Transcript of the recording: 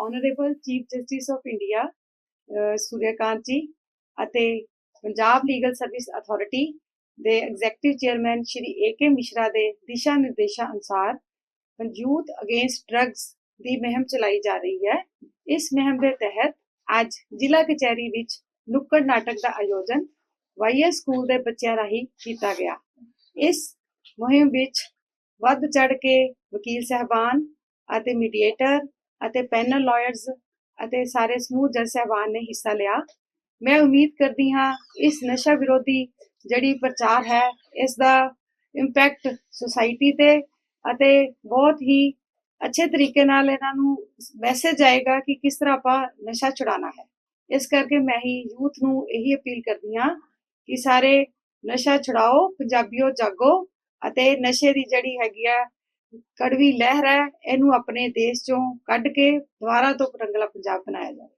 Honourable chief justice of India Suryakant ji ਅਤੇ Punjab legal service authority ਦੇ executive chairman Shri AK Mishra ਦੇ ਦਿਸ਼ਾ ਨਿਰਦੇਸ਼ਾਂ ਅਨੁਸਾਰ ਯੂਥ ਅਗੇਂਸਟ ਡਰੱਗਸ ਦੀ ਮੁਹਿੰਮ ਚਲਾਈ ਜਾ ਰਹੀ ਹੈ। ਇਸ ਮੁਹਿੰਮ ਦੇ ਤਹਿਤ ਅੱਜ ਜ਼ਿਲ੍ਹਾ ਕਚਹਿਰੀ ਵਿੱਚ ਨੁੱਕੜ ਨਾਟਕ ਦਾ ਆਯੋਜਨ ਵਾਈਐਸ ਸਕੂਲ ਦੇ ਬੱਚਿਆਂ ਰਾਹੀਂ ਕੀਤਾ ਗਿਆ। ਇਸ ਮੁਹਿੰਮ ਵਿੱਚ ਵੱਧ ਚੜ ਕੇ ਵਕੀਲ ਸਹਿਬਾਨ ਅਤੇ ਮੀਡੀਏਟਰ ਅਤੇ ਪੈਨਲ ਲਾਇਰਸ ਅਤੇ ਸਾਰੇ ਸਮੂਹ ਜੱਜ ਸਹਿਬਾਨ ਨੇ ਹਿੱਸਾ ਲਿਆ। ਮੈਂ ਉਮੀਦ ਕਰਦੀ ਹਾਂ ਇਸ ਨਸ਼ਾ ਵਿਰੋਧੀ ਜਿਹੜੀ ਪ੍ਰਚਾਰ ਹੈ, ਇਸ ਦਾ ਇੰਪੈਕਟ ਸੁਸਾਇਟੀ ਤੇ ਅਤੇ ਬਹੁਤ ਹੀ ਅੱਛੇ ਤਰੀਕੇ ਨਾਲ ਇਹਨਾਂ ਨੂੰ ਮੈਸੇਜ ਆਏਗਾ ਕਿ ਕਿਸ ਤਰ੍ਹਾਂ ਆਪਾਂ ਨਸ਼ਾ ਛੁਡਾਣਾ ਹੈ। ਇਸ ਕਰਕੇ ਮੈਂ ਹੀ ਯੂਥ ਨੂੰ ਇਹੀ ਅਪੀਲ ਕਰਦੀ ਹਾਂ ਕਿ ਸਾਰੇ ਨਸ਼ਾ ਛੁਡਾਓ, ਪੰਜਾਬੀਓ ਜਾਗੋ ਅਤੇ ਨਸ਼ੇ ਦੀ ਜਿਹੜੀ ਹੈਗੀ ਆ ਕੜਵੀ ਲਹਿਰ ਹੈ, ਇਹਨੂੰ ਆਪਣੇ ਦੇਸ਼ ਚੋਂ ਕੱਢ ਕੇ ਦੁਬਾਰਾ ਤੋਂ ਰੰਗਲਾ ਪੰਜਾਬ ਬਣਾਇਆ ਜਾਵੇ।